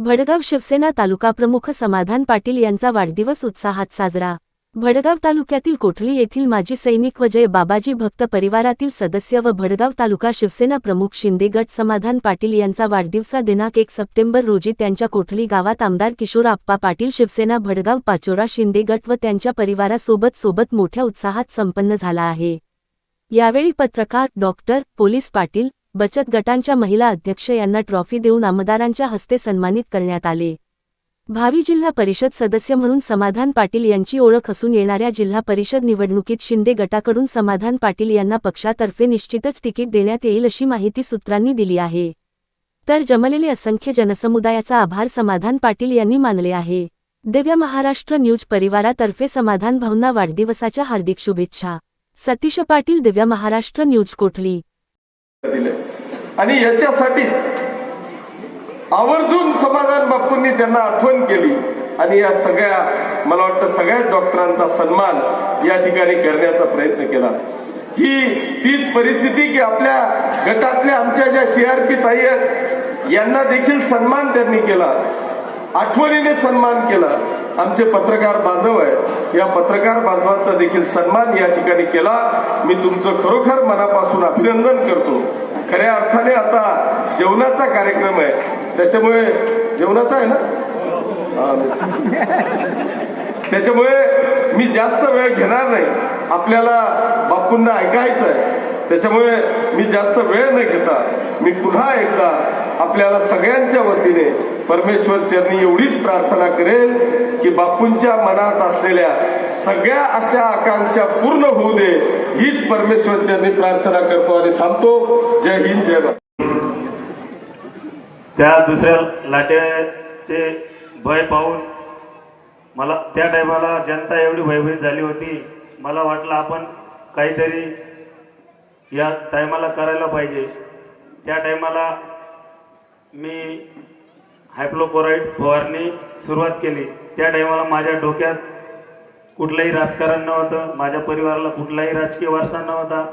भडगाव शिवसेना तालुका प्रमुख समाधान पाटील यांचा वाढदिवस उत्साहात साजरा. भडगाव तालुक्यातील कोठली येथील माजी सैनिक व जय बाबाजी भक्त परिवारातील सदस्य व भडगाव तालुका शिवसेना प्रमुख शिंदे गट समाधान पाटील यांचा वाढदिवसा दिनांक एक सप्टेंबर रोजी त्यांच्या कोठली गावात आमदार किशोर आप्पा पाटील शिवसेना भडगाव पाचोरा शिंदे गट व त्यांच्या परिवारासोबत सोबत मोठ्या उत्साहात संपन्न झाला आहे. यावेळी पत्रकार डॉक्टर पोलीस पाटील बचत गटांच्या महिला अध्यक्ष यांना ट्रॉफी देऊन आमदारांच्या हस्ते सन्मानित करण्यात आले. भावी जिल्हा परिषद सदस्य म्हणून समाधान पाटील यांची ओळख असून येणाऱ्या जिल्हा परिषद निवडणुकीत शिंदे गटाकडून समाधान पाटील यांना पक्षातर्फे निश्चितच तिकीट देण्यात येईल अशी माहिती सूत्रांनी दिली आहे. तर जमलेले असंख्य जनसमुदायाचा आभार समाधान पाटील यांनी मानले आहे. दिव्य महाराष्ट्र न्यूज परिवारातर्फे समाधान भावना वाढदिवसाच्या हार्दिक शुभेच्छा. सतीश पाटील दिव्य महाराष्ट्र न्यूज कोठली? दिले. आणि याच्यासाठीच आवर्जून समाधान बापूंनी त्यांना आठवण केली. आणि या सगळ्या मला वाटतं सगळ्या डॉक्टरांचा सन्मान या ठिकाणी करण्याचा प्रयत्न केला. ही तीच परिस्थिती की आपल्या गटातल्या आमच्या ज्या सीआरपी ताई आहेत यांना देखील सन्मान त्यांनी केला. आठवणीने सन्मान केला. आमचे पत्रकार बांधव आहेत. या पत्रकार बांधवांचा देखील सन्मान या ठिकाणी केला. मी तुमचं खरोखर मनापासून अभिनंदन करतो. खऱ्या अर्थाने आता जेवणाचा कार्यक्रम आहे. त्याच्यामुळे जेवणाचा आहे ना? त्याच्यामुळे मी जास्त वेळ घेणार नाही. आपल्याला बापूंना ऐकायचं आहे. त्याच्यामुळे मी जास्त वेळ न घेता मी पुन्हा एकदा आपल्याला सगळ्यांच्या वतीने परमेश्वर चरणी एवढीच प्रार्थना करेल की बापूंच्या मनात असलेल्या सगळ्या अशा आकांक्षा पूर्ण होऊ दे हीच परमेश्वर चरणी प्रार्थना करतो आणि थांबतो. जय हिंद जय भारत. त्या दुसऱ्या लाटेचे भय पाहून मला त्या टायमाला जनता एवढी भयभीत झाली होती. मला वाटलं आपण काहीतरी या टायमाला करायला पाहिजे. त्या टायमाला मी हायप्लोक्लोराईड फवारणी सुरुवात केली. त्या टायमाला माझ्या डोक्यात कुठलंही राजकारण नव्हतं. माझ्या परिवाराला कुठलाही राजकीय वारसा नव्हता.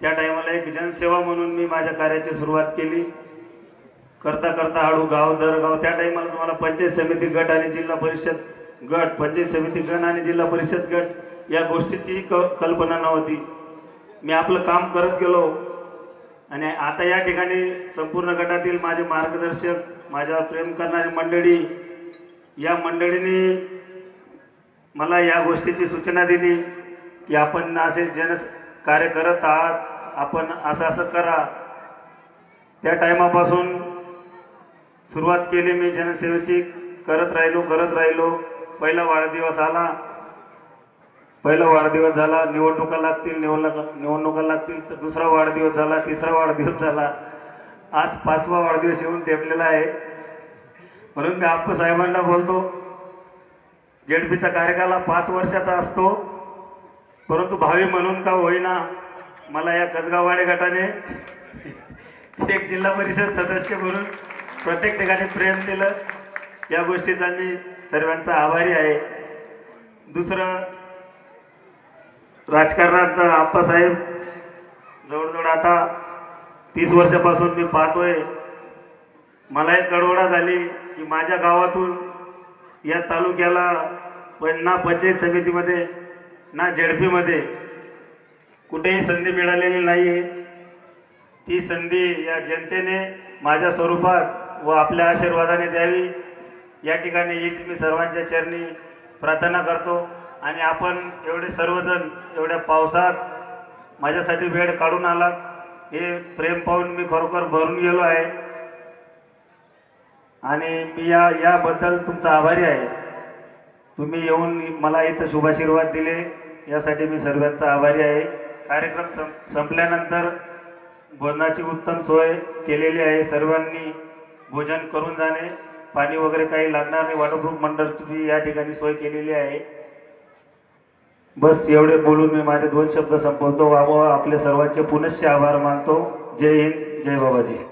त्या टायमाला एक जनसेवा म्हणून मी माझ्या कार्याची सुरुवात केली. करता करता हळू गाव दर गाव त्या टायमाला तुम्हाला पंचायत समिती गट आणि जिल्हा परिषद गट पंचायत समिती गण आणि जिल्हा परिषद गट या गोष्टीची क कल्पना नव्हती. मी आपलं काम करत गेलो. आणि आता या ठिकाणी संपूर्ण गटातील माझे मार्गदर्शक माझ्या प्रेम करणारी मंडळी या मंडळीने मला या गोष्टीची सूचना दिली की आपण असे जन कार्य करत आहात आपण असं असं करा. त्या टायमापासून सुरुवात केली मी जनसेवेची करत राहिलो करत राहिलो. पहिला वाढदिवस आला. पहिला वाढदिवस झाला निवडणुका लागतील निवडणुका निवडणुका लागतील तर दुसरा वाढदिवस झाला तिसरा वाढदिवस झाला. आज पाचवा वाढदिवस येऊन टेपलेला आहे. म्हणून मी आप्पा साहेबांना बोलतो जेडपीचा कार्यकाला हा पाच वर्षाचा असतो परंतु भावी म्हणून का होईना मला या कसगाववाडे गटाने एक जिल्हा परिषद सदस्य म्हणून प्रत्येक ठिकाणी प्रेम दिलं. या गोष्टीचा मी सर्वांचा आभारी आहे. दुसरं राजकारणात आप्पासाहेब जवळजवळ आता तीस वर्षापासून मी पाहतोय. मला एक कडवडा झाली की माझ्या गावातून या तालुक्याला पण ना पंचायत समितीमध्ये ना झेडपीमध्ये कुठेही संधी मिळालेली नाही आहे ती संधी या जनतेने माझ्या स्वरूपात व आपल्या आशीर्वादाने द्यावी. या ठिकाणी हीच मी सर्वांच्या चरणी प्रार्थना करतो. आणि आपण एवढे सर्वजण एवढ्या पावसात माझ्यासाठी वेळ काढून आलात. हे प्रेम पाहून मी खरोखर भरून गेलो आहे. आणि मी या याबद्दल तुमचा आभारी आहे. तुम्ही येऊन मला इथं शुभाशीर्वाद दिले. यासाठी मी सर्वांचा आभारी आहे. कार्यक्रम सं संपल्यानंतर भोजनाची उत्तम सोय केलेली आहे. सर्वांनी भोजन करून जाणे. पाणी वगैरे काही लागणार नाही. वॉटरप्रूफ मंडळची या ठिकाणी सोय केलेली आहे. बस एवढे बोलून मी माझे दोन शब्द संपवतो. वा आपले सर्वांचे पुनश्च आभार मानतो. जय हिंद जय बाबाजी.